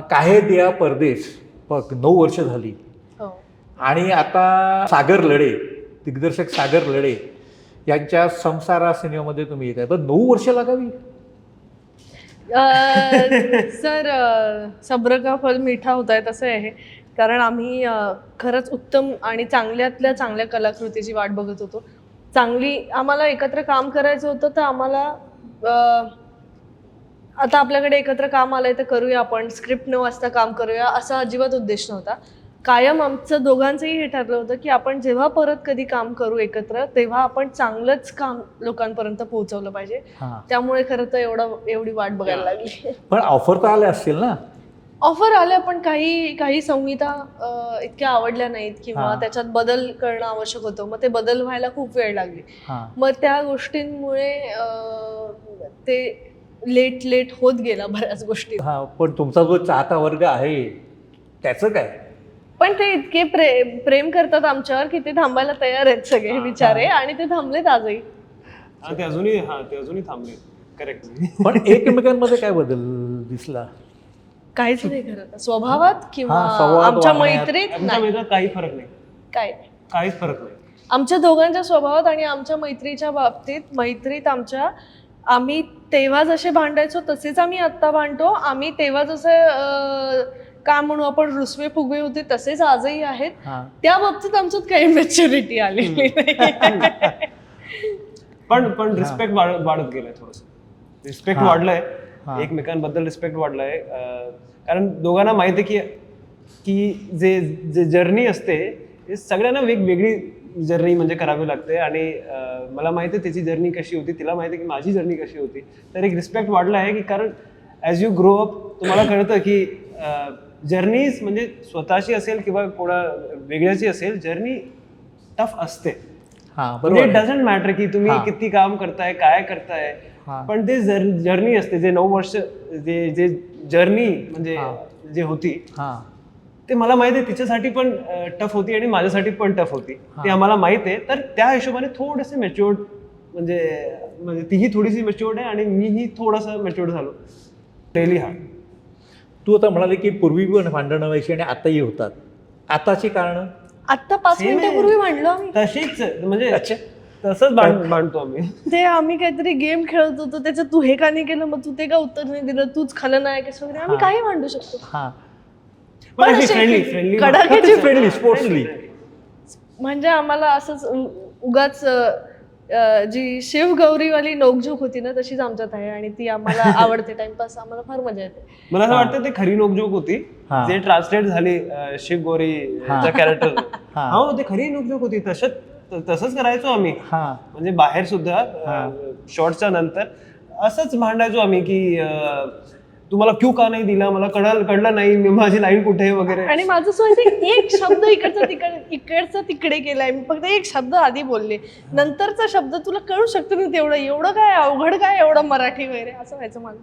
काहे दिया परदेश बघ नऊ वर्ष झाली. हो. आणि आता सागर लढे दिग्दर्शक सागर लढे यांच्या संसारा सिनेमामध्ये तुम्ही येत आहे पण नऊ वर्ष लागावी. सर अं, सब्र का फल मिठा होत आहे तसं आहे. कारण आम्ही खरंच उत्तम आणि चांगल्यातल्या चांगल्या कलाकृतीची वाट बघत होतो. चांगली आम्हाला एकत्र काम करायचं होतं तर आम्हाला आता आपल्याकडे एकत्र काम आलंय तर करूया आपण. स्क्रिप्ट न वाचता काम करूया असा अजिबात उद्देश नव्हता. कायम आमचं दोघांचंही हे ठरलं होतं की आपण जेव्हा परत कधी काम करू एकत्र तेव्हा आपण चांगलंच काम लोकांपर्यंत पोहोचवलं पाहिजे. हां. त्यामुळे खरं तर एवढं एवढी वाट बघायला लागली. पण ऑफर तर आल्या असतील ना? ऑफर आल्या पण काही काही संहिता अं, इतक्या आवडल्या नाहीत किंवा हा. त्याच्यात बदल करणं आवश्यक होतं. मग ते बदल व्हायला खूप वेळ लागली. हां. मग त्या गोष्टींमुळे अं, ते लेट लेट होत गेला बऱ्याच गोष्टी. हा पण तुमचा जो चाहता वर्ग आहे त्याचं काय? पण ते इतके प्रे प्रेम करतात आमच्यावर की ते थांबायला तयार आहेत सगळे बिचारे आणि ते थांबलेत आजही. हा ते अजूनही हा ते अजूनही थांबले करेक्ट पण एकमेकांमध्ये काय बदल दिसला? काहीच नाही करत स्वभावात किंवा हा, संवाद आमच्या वाढण्यात. मैत्रीत आमच्या नाही. काही फरक नाही. काय नाही. काहीच फरक नाही. आमच्या दोघांच्या स्वभावात आणि आमच्या मैत्रीच्या बाबतीत मैत्रीत आमच्या आम्ही तेव्हा जसे भांडायचो तसेच आम्ही आत्ता भांडतो. आम्ही तेव्हा जसे काय म्हणू आपण रुसवे फुगवे होते तसेच आजही आहेत. हां. त्या बाबतीत आमच्यात काही मॅच्युरिटी आलेली नाही. पण पण रिस्पेक्ट वाढत गेलाय थोडस. रिस्पेक्ट हा. वाढलाय. हा. एकमेकांबद्दल रिस्पेक्ट वाढलाय. अं, कारण दोघांना माहिती आहे की की जे जे जर्नी असते ते सगळ्यांना वेगवेगळी जर्नी म्हणजे करावी लागते आणि मला माहिती आहे त्याची जर्नी कशी होती तिला माहिती आहे की माझी जर्नी कशी होती तर एक रिस्पेक्ट वाढला आहे की कारण ॲज यू ग्रो अप तुम्हाला कळतं की जर्नीज म्हणजे स्वतःची असेल किंवा कोणा वेगळ्याची असेल जर्नी टफ असते हां म्हणजे आहे. डझंट मॅटर की तुम्ही. किती काम करताय काय करताय. पण ते जर्नी असते जे नऊ वर्ष जे जे जर्नी म्हणजे. जे होती ते मला माहिती आहे तिच्यासाठी पण टफ होती आणि माझ्यासाठी पण टफ होती. हा. ते आम्हाला माहीत आहे. तर त्या हिशोबाने थोडेसे मॅच्युअर्ड म्हणजे म्हणजे तीही थोडीशी मॅच्युअर्ड आहे आणि मीही थोडासा मॅच्युअर्ड झालो. डेली हा. तू आता म्हणाले की पूर्वी पण भांडणं व्हायची आणि आताही होतात. आताची कारण? आत्ता पाच. मिनिटापूर्वी भांडलो आम्ही. तशीच म्हणजे अच्छा. तसंच भांड- भांडतो आम्ही. ते आम्ही काहीतरी गेम खेळत होतो त्याच्यात तू हे का नाही केलं मग तू ते का उत्तर नाही दिलं तूच खलनायक वगैरे आम्ही हा. काही भांडू शकतो. हां. पण अशी अशी फ्रेंडली फ्रेंडली कडाक्याची फ्रेंडली स्पोर्ट्सली म्हणजे आम्हाला असंच उगाच अ, अ, जी शिवगौरीवाली नोकझोक होती ना तशीच आमच्यात आहे आणि ती आम्हाला आवडते टाइमपास. आम्हाला फार मजा येते. मला असं वाटतं ते खरी नोकझोक होती. हा. जे ट्रान्सलेट झाली अं, शिव गोरी हा. कॅरेक्टर हा. हो ते खरी नोकझोक होती. तसंच तसंच करायचो आम्ही. हां. म्हणजे बाहेर सुद्धा शॉर्टच्या नंतर असंच भांडायचो आम्ही की अं, तुम्हाला क्यू का नाही दिला? मला कळलं कळलं नाही मी माझी लाईन कुठे आहे वगैरे? आणि माझं असं एक शब्द इकडचा तिकड इकडचा तिकडे केलाय. मी फक्त एक शब्द आधी बोलले. नंतरचा शब्द तुला कळू शकतो ना तेवढं. एवढं काय अवघड काय एवढं मराठी वगैरे? असं व्हायचं मला.